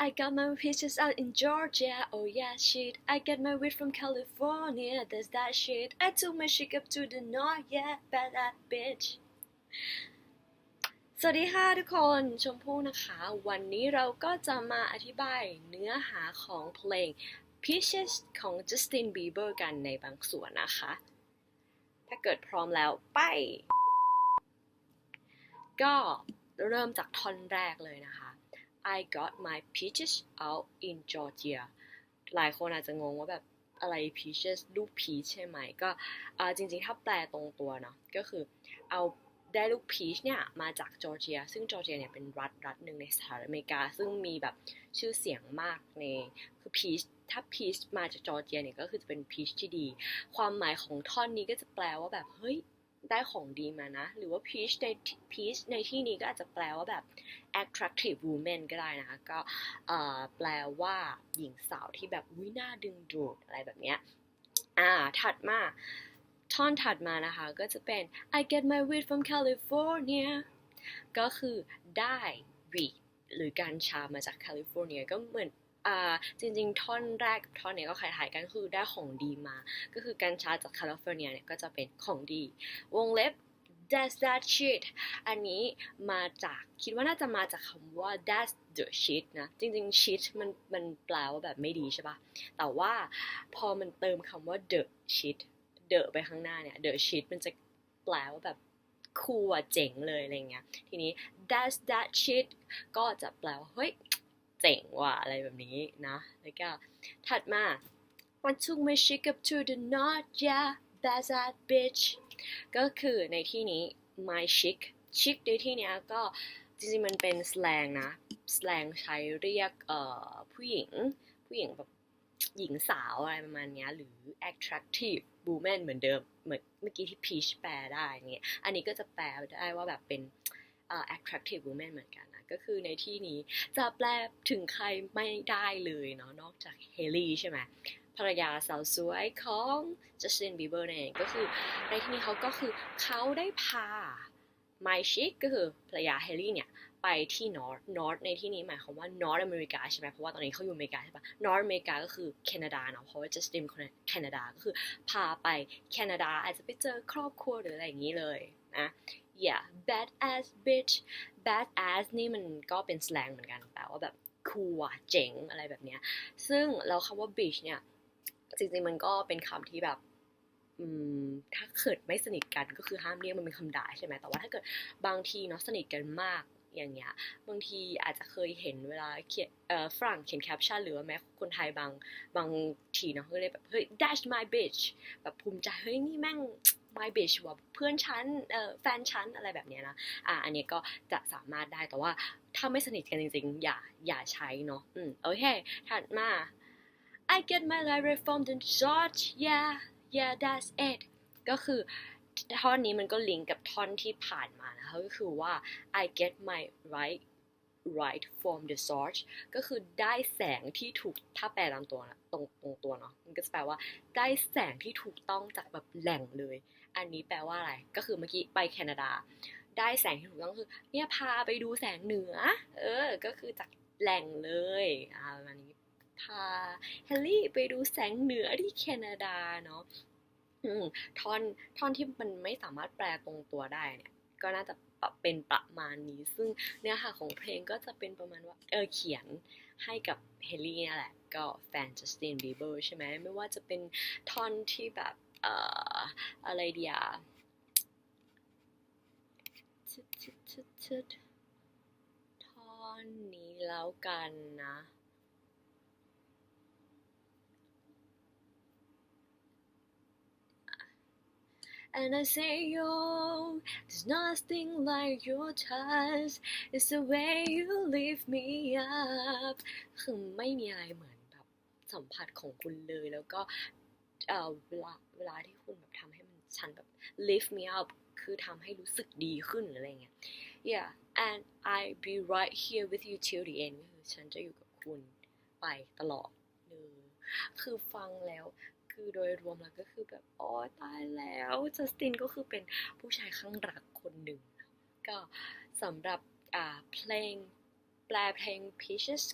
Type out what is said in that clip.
I got my peaches out in Georgia, oh yeah shit. I get my weed from California, that's that shit. I took my chick up to the north, yeah, bad that bitch. สวัสดีค่ะทุกคนชมพู่นะคะ วันนี้เราก็จะมาอธิบายเนื้อหาของเพลง Peaches ของ Justin Bieber กันในบางส่วนนะคะ ถ้าเกิดพร้อมแล้วไป ก็เริ่มจากท่อนแรกเลยนะคะ I got my peaches out in Georgia หลายคนอาจจะงงว่าแบบอะไร peaches ลูก peach ใช่ไหม ก็จริงๆ ถ้าแปลตรงตัวเนาะก็คือเอาได้ลูก peach เนี่ย มาจากจอร์เจีย ซึ่งจอร์เจียเนี่ยเป็นรัฐรัฐหนึ่งในสหรัฐอเมริกา ซึ่งมีแบบชื่อเสียงมากในคือ peach ถ้า peach มาจากจอร์เจียเนี่ยก็คือจะเป็น peach ที่ดี ความหมายของท่อนนี้ก็จะแปลว่าแบบ เฮ้ย ได้ของดีมานะ หรือว่า peach ใน peach ในที่นี้ก็อาจจะแปลว่าแบบ attractive woman ก็ได้นะคะ ก็แปลว่าหญิงสาวที่แบบวิน่าดึงดูดอะไรแบบเนี้ย อ่า ถัดมาท่อนถัดมานะคะ ก็จะเป็น I get my weed from California ก็คือได้ weed หรือกัญชามาจากแคลิฟอร์เนียก็เหมือน จริงๆ ท่อนแรกกับท่อนนี้ก็คล้ายๆกันคือได้ของดีมา ก็คือกัญชาจากแคลิฟอร์เนียเนี่ยก็จะเป็นของดี วงเล็บ that's that shit อันนี้มาจากคิดว่าน่าจะมาจากคำว่า that's the shit นะ จริงๆ shit มันมันแปลว่าแบบไม่ดีใช่ปะแต่ว่าพอมันเติมคำว่า the shit the ไปข้างหน้าเนี่ย the shit มันจะแปลว่าแบบคูลอะเจ๋งเลยอะไรเงี้ย ทีนี้ that's that shit ก็จะแปลว่าเฮ้ย เจ๋งว่ะอะไรแบบนี้นะ แล้วก็ถัดมา I took my chick up to the north yeah that's that bitch ก็คือในที่นี้ my chick chick ในที่นี้ก็จริงๆมันเป็นสแลงนะสแลงใช้เรียกเอ่อผู้หญิง ผู้หญิงแบบหญิงสาวอะไรประมาณนี้หรือ attractive woman เหมือนเดิม เหมือนเมื่อกี้ที่ peach แปลได้อย่างเงี้ยอันนี้ก็จะแปลได้ว่าแบบเป็นเ attractive woman เหมือนกันนะก็คือในที่นี้จะแปลถึงใครไม่ได้เลยเนาะนอกจากเฮลี่ใช่ไหมภรรยาสาวสวยของจัสตินบีเบอร์นั่นเองก็คือในที่นี้เขาก็คือเขาได้พาไมชิกก็คือภรรยาเฮลี่เนี่ยไปที่นอร์นอร์ในที่นี้หมายความว่านอร์อเมริกาใช่ไหมเพราะว่าตอนนี้เขาอยู่อเมริกาใช่ปะนอร์อเมริกาก็คือแคนาดาเนาะเพราะว่าจัสตินคนแคนาดาก็คือพาไปแคนาดาอาจจะไปเจอครอบครัวหรืออะไรอย่างนี้เลยนะ yeah bad ass bitch bad ass นี่มันก็เป็นสลงเหมือนกันแปลว่าแบบคูลอะเจ๋งอะไรแบบเนี้ย ซึ่งแล้วคำว่า bitch เนี่ย จริงๆ มันก็เป็นคำที่แบบอืมถ้าเกิดไม่สนิทกันก็คือห้ามเรียกมันเป็นคำด่าใช่ไหมแต่ว่าถ้าเกิดบางทีเนาะสนิทกันมากอย่างเงี้ยบางทีอาจจะเคยเห็นเวลาเขียนเอ่อฝรั่งเขียนแคปชั่นหรือว่าแม้คนไทยบางบางทีเนาะก็เลยแบบเฮ้ย that's my bitch แบบภูมิใจเฮ้ยนี่แม่ง my bitch ว่ะเพื่อนฉันเอ่อแฟนฉันอะไรแบบเนี้ยนะอะอันนี้ก็จะสามารถได้แต่ว่าถ้าไม่สนิทกันจริงๆ อย่าอย่าใช้เนาะอืมโอเค ถัดมา I get my library from the church yeah yeah that's it ก็คือท่อนนี้มันก็ลิงก์กับท่อนที่ผ่านมานะคะก็คือว่า I get my right right from the source ก็คือได้แสงที่ถูกถ้าแปลตามตัวนะตรงตรงตัวเนาะมันก็จะแปลว่าได้แสงที่ถูกต้องจากแบบแหล่งเลย อันนี้แปลว่าอะไร ก็คือเมื่อกี้ไปแคนาดา ได้แสงที่ถูกต้องคือ เนี่ยพาไปดูแสงเหนือ เออ ก็คือจากแหล่งเลยอ่าประมาณนี้พาเฮลลี่ไปดูแสงเหนือที่แคนาดาเนาะอืมท่อนท่อนที่มันไม่สามารถแปลตรงตัวได้เนี่ย ก็น่าจะปรับเป็นประมาณนี้ ซึ่งเนื้อหาของเพลงก็จะเป็นประมาณว่าเออเขียนให้กับเฮลี่นี่แหละ ก็แฟนจัสตินบีเบอร์ใช่ไหมไม่ว่าจะเป็นท่อนที่แบบเอ่ออะไรเดียท่อนนี้แล้วกันนะ And I say, yo, there's nothing like your touch. It's the way you lift me up. คือไม่มีอะไรเหมือนแบบสัมผัสของคุณเลยแล้วก็เอ่อเวลาเวลาที่คุณแบบทำให้มันฉันแบบ lift me up คือทำให้รู้สึกดีขึ้นอะไรเงี้ย yeah and I be right here with you till the end คือฉันจะอยู่กับคุณไปตลอดเลยคือฟังแล้ว คือโดยรวมแล้วก็คือแบบโอ้ตายแล้วจัสตินก็คือเป็นผู้ชายข้างรักคนหนึ่ง ก็สำหรับเพลงแปลเพลง Peaches